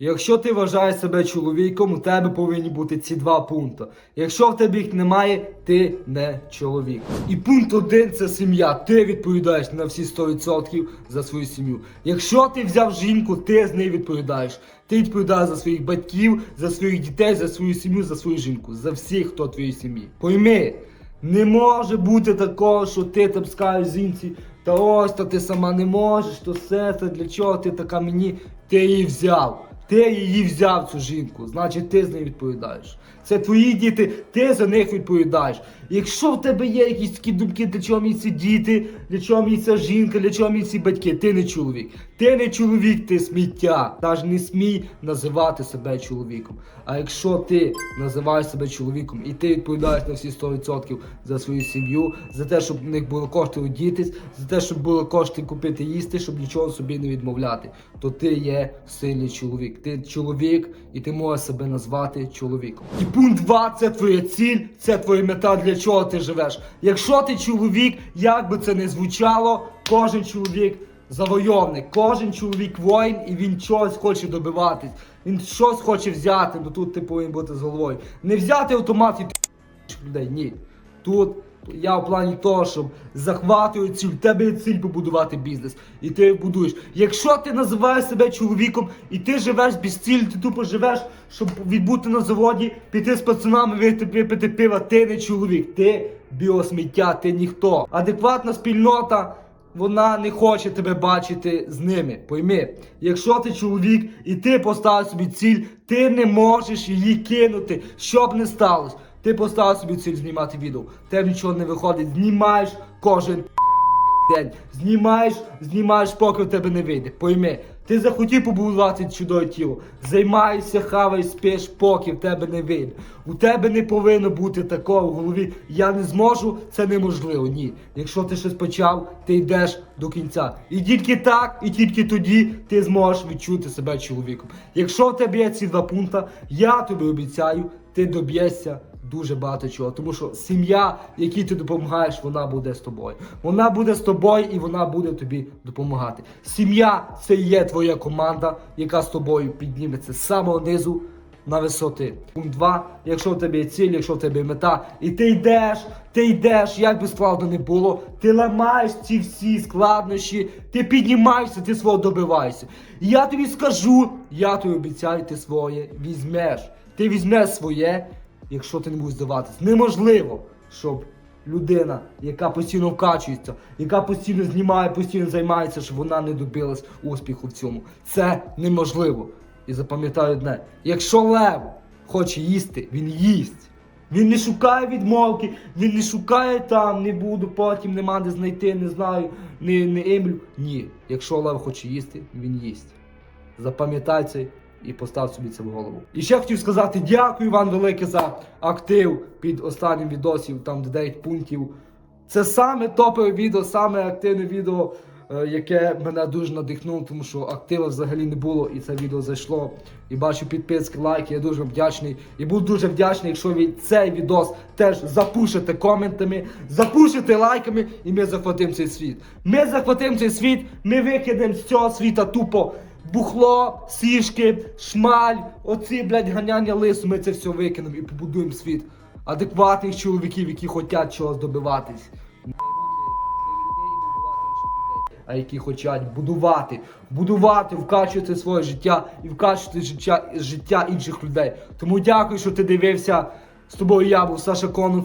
Якщо ти вважаєш себе чоловіком, у тебе повинні бути ці два пункти. Якщо в тебе їх немає, ти не чоловік. І пункт один це сім'я. Ти відповідаєш на всі 100% за свою сім'ю. Якщо ти взяв жінку, ти з нею відповідаєш. Ти відповідаєш за своїх батьків, за своїх дітей, за свою сім'ю, за свою жінку, за всіх, хто в твоїй сім'ї. Пойми, не може бути такого, що ти там скажеш жінці, та ось то ти сама не можеш, то все це для чого ти така мені? Ти її взяв. Ти її взяв цю жінку, значить ти з нею відповідаєш. Це твої діти, ти за них відповідаєш. Якщо в тебе є якісь такі думки, для чого мені ці діти, для чого мені ця жінка, для чого мені ці батьки, ти не чоловік. Ти не чоловік, ти сміття. Навіть не смій називати себе чоловіком. А якщо ти називаєш себе чоловіком і ти відповідаєш на всі 100% за свою сім'ю, за те, щоб в них було кошти одітись, за те, щоб було кошти купити їсти, щоб нічого собі не відмовляти, то ти є сильний чоловік. Ти чоловік, і ти можеш себе назвати чоловіком. І пункт 2 це твоя ціль, це твоя мета, для чого ти живеш. Якщо ти чоловік, як би це не звучало, кожен чоловік завойовник, кожен чоловік воїн, і він чогось хоче добиватись. Він щось хоче взяти, ну тут ти повинен бути з головою. Не взяти автомат і людей. Ні. Тут я в плані того, щоб захватую ціль, в тебе є ціль побудувати бізнес. І ти будуєш. Якщо ти називаєш себе чоловіком і ти живеш без цілі, ти тупо живеш, щоб відбути на заводі, піти з пацанами, випити пива, ти не чоловік, ти біосміття, ти ніхто. Адекватна спільнота. Вона не хоче тебе бачити з ними. Пойми, якщо ти чоловік і ти поставив собі ціль, ти не можеш її кинути, що б не сталося. Ти поставив собі ціль знімати відео. Тебе нічого не виходить, знімаєш кожен день. Знімаєш, знімаєш, поки в тебе не вийде. Пойми, ти захотів побудувати чудове тіло. Займаєшся, хавай, спиш, поки в тебе не вийде. У тебе не повинно бути такого в голові. Я не зможу, це неможливо. Ні. Якщо ти щось почав, ти йдеш до кінця. І тільки так, і тільки тоді ти зможеш відчути себе чоловіком. Якщо в тебе є ці два пункти, я тобі обіцяю, ти доб'єшся дуже багато чого. Тому що сім'я, якій ти допомагаєш, вона буде з тобою. Вона буде з тобою і вона буде тобі допомагати. Сім'я це є твоя команда, яка з тобою підніметься з самого низу. На висоти. Пункт 2. Якщо в тебе є ціль, якщо в тебе є мета, і ти йдеш, ти йдеш, як би складно не було, ти ламаєш ці всі складнощі, ти піднімаєшся, ти свого добиваєшся. Я тобі скажу, я тобі обіцяю, ти своє візьмеш. Ти візьмеш своє, якщо ти не будеш здаватись. Неможливо, щоб людина, яка постійно вкачується, яка постійно знімає, постійно займається, щоб вона не добилась успіху в цьому. Це неможливо. І запам'ятай одне: якщо лев хоче їсти, він їсть. Він не шукає відмовки, він не шукає там, не буду, потім нема де знайти, не знаю, не, не імлю. Ні, якщо лев хоче їсти, він їсть. Запам'ятай це і постав собі це в голову. І ще хотів сказати дякую вам велике за актив під останнім відосів, там де 9 пунктів. Це саме топове відео, саме активне відео, е, яке мене дуже надихнуло, тому що актива взагалі не було, і це відео зайшло. І бачу підписки, лайки. Я дуже вдячний. І буду дуже вдячний, якщо ви цей відос теж запушите коментами, запушите лайками, і ми захватимо цей світ. Ми захватимо цей світ, ми викинемо з цього світа тупо. Бухло, сішки, шмаль, оці, блядь, ганяння лису, ми це все викинемо і побудуємо світ адекватних чоловіків, які хочуть чогось добиватись. А які хочуть будувати, будувати, вкачувати своє життя і вкачувати життя, життя інших людей. Тому дякую, що ти дивився. З тобою я був Саша Конов.